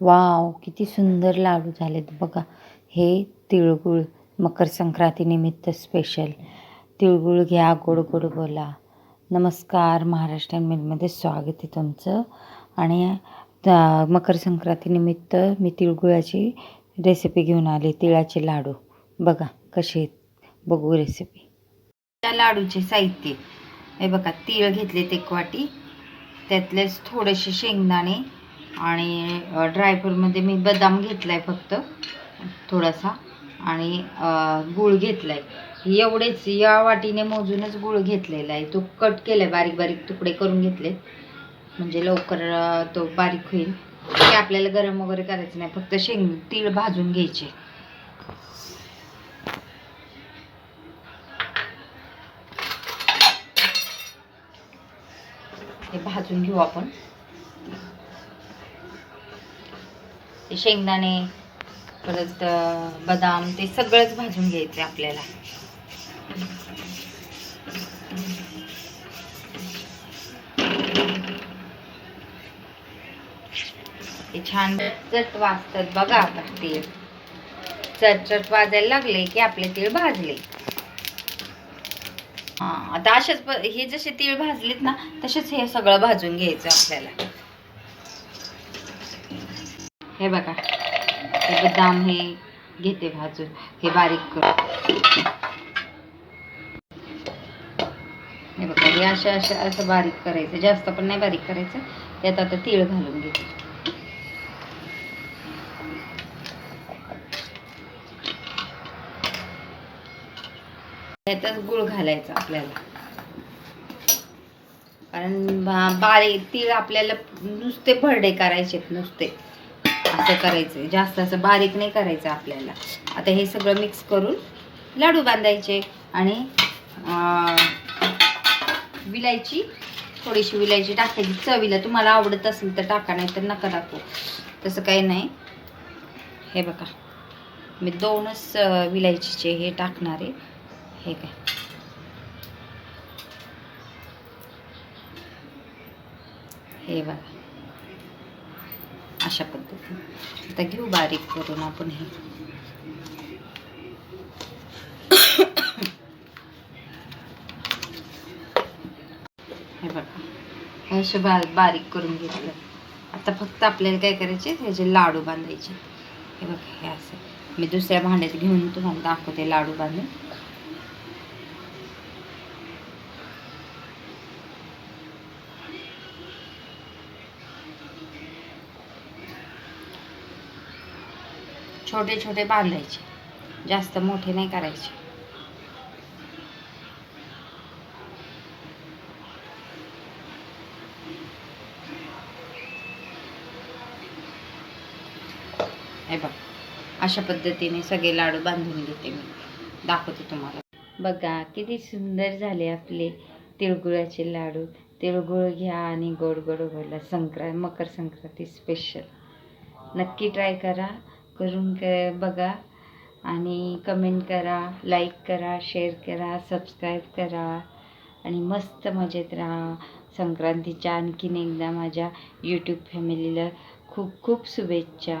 Wow किती सुंदर लाडू झालेत. बघा हे तिळगुळ मकर संक्रांतीनिमित्त स्पेशल तिळगुळ घ्या गोड गोड बोला. नमस्कार महाराष्ट्रीयन मेलमध्ये स्वागत आहे तुमचं. आणि मकर संक्रांतीनिमित्त मी तिळगुळाची रेसिपी घेऊन आली तिळाचे लाडू. बघा कसे आहेत. बघू रेसिपी त्या लाडूचे साहित्य. हे बघा तीळ घेतलेत एक वाटी. त्यातलेच थोडेसे शेंगदाणे आणि ड्रायफ्रूटमध्ये मी बदाम घेतला आहे फक्त थोडासा. आणि गूळ घेतला आहे एवढेच या वाटीने मोजूनच गूळ घेतलेला आहे. तो कट केला आहे बारीक बारीक तुकडे करून घेतले. म्हणजे लवकर तो बारीक होईल. ते आपल्याला गरम वगैरे करायचं नाही फक्त शेंग तीळ भाजून घ्यायचे. हे भाजून घेऊ आपण. ते शेंगदाणे परत बदाम ते सगळंच भाजून घ्यायचं आपल्याला. ते छान चट वाजतात बघा आता तीळ चटचट वाजायला लागले की आपले तीळ भाजले. हा आता असेच हे जसे तीळ भाजलेत ना तसेच हे सगळं भाजून घ्यायचं आपल्याला. हे बघा. हे बदाम हे घेते भाजून. हे बारीक करून. हे बघा हे अशा अशा असं बारीक करायचं. जास्त पण नाही बारीक करायचं. त्यात आता तीळ घालून घेते. त्यातच गुळ घालायचा आपल्याला. कारण बारीक तीळ आपल्याला नुसते भरडे करायचे नुसते. असं करायचं. आहे जास्त असं बारीक नाही करायचं आपल्याला. आता हे सगळं मिक्स करून लाडू बांधायचे आणि विलायची थोडीशी विलायची टाकायची. चवीला तुम्हाला आवडत असेल तर टाका नाही तर नका टाकू. तसं काही नाही. हे बघा. मी दोनच विलायचीचे हे टाकणार आहे. हे काय? हे बघा. अशा पद्धतीने. आता घेऊ बारीक करून आपण हे. हे बघा. हे असे बा बारीक करून घेतलं. आता फक्त आपल्याला काय करायचे? ह्याचे लाडू बांधायचे. हे बघा हे असं. मी दुसऱ्या भांड्यात घेऊन तुम्हाला दाखवते लाडू बांधून. छोटे छोटे बांधायचे. जास्त मोठे नाही करायचे. हे बघ अशा पद्धतीने सगळे लाडू बांधून घेते मी. दाखवते तुम्हाला. बघा किती सुंदर झाले आपले तिळगुळाचे लाडू. तिळगुळ घ्या आणि गोड गोड बोला संक्रांत मकर संक्रांती स्पेशल नक्की ट्राय करा. करून क बघा. आणि कमेंट करा लाईक करा शेअर करा सबस्क्राईब करा. आणि मस्त मजेत राहा. संक्रांतीच्या आणखीन एकदा माझ्या यूट्यूब फॅमिलीला खूप खूप शुभेच्छा.